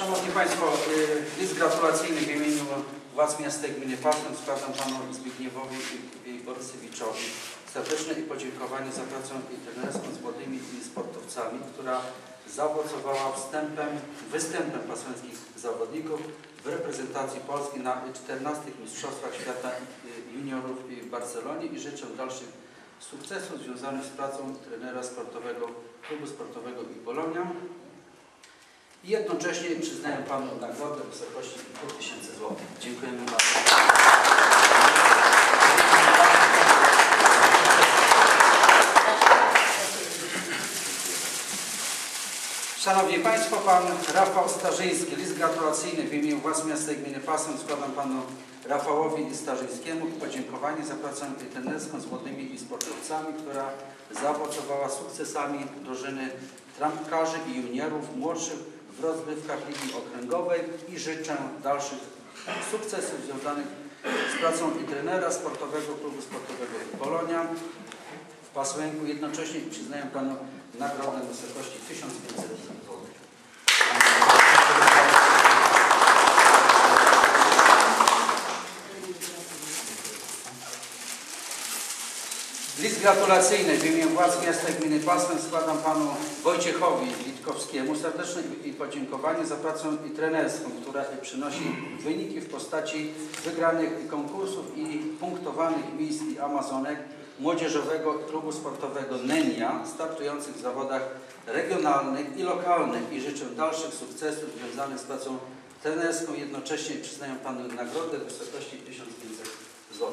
Szanowni Państwo, y, list gratulacyjny w imieniu władz miasta i gminy Pasem składam Panu Zbigniewowi Borysewiczowi serdeczne i podziękowanie za pracę trenerską z młodymi sportowcami, która zaowocowała wstępem, występem pasłęckich zawodników w reprezentacji Polski na 14 Mistrzostwach Świata y, Juniorów w Barcelonie i życzę dalszych sukcesów związanych z pracą trenera sportowego klubu sportowego i Polonia. I jednocześnie przyznaję Panu nagrodę w wysokości 2000 zł. Dziękujemy bardzo. Szanowni Państwo, Pan Rafał Starzyński, list gratulacyjny w imieniu władz miasta i gminy Pasem składam Panu Rafałowi Starzyńskiemu podziękowanie za pracę trenerską z młodymi i sportowcami, która zaowocowała sukcesami drużyny trampkarzy i juniorów młodszych w rozgrywkach Ligi Okręgowej i życzę dalszych sukcesów związanych z pracą i trenera sportowego klubu sportowego Polonia w Pasłęku. Jednocześnie przyznaję Panu nagrodę w wysokości 1500 zł. List gratulacyjny w imieniu władz miasta gminy Pasłem składam Panu Wojciechowi Witkowskiemu serdeczne podziękowanie za pracę i trenerską, która przynosi wyniki w postaci wygranych konkursów i punktowanych miejsc i Amazonek młodzieżowego klubu sportowego Nenia startujących w zawodach regionalnych i lokalnych i życzę dalszych sukcesów związanych z pracą trenerską. Jednocześnie przyznaję Panu nagrodę w wysokości 1500 zł.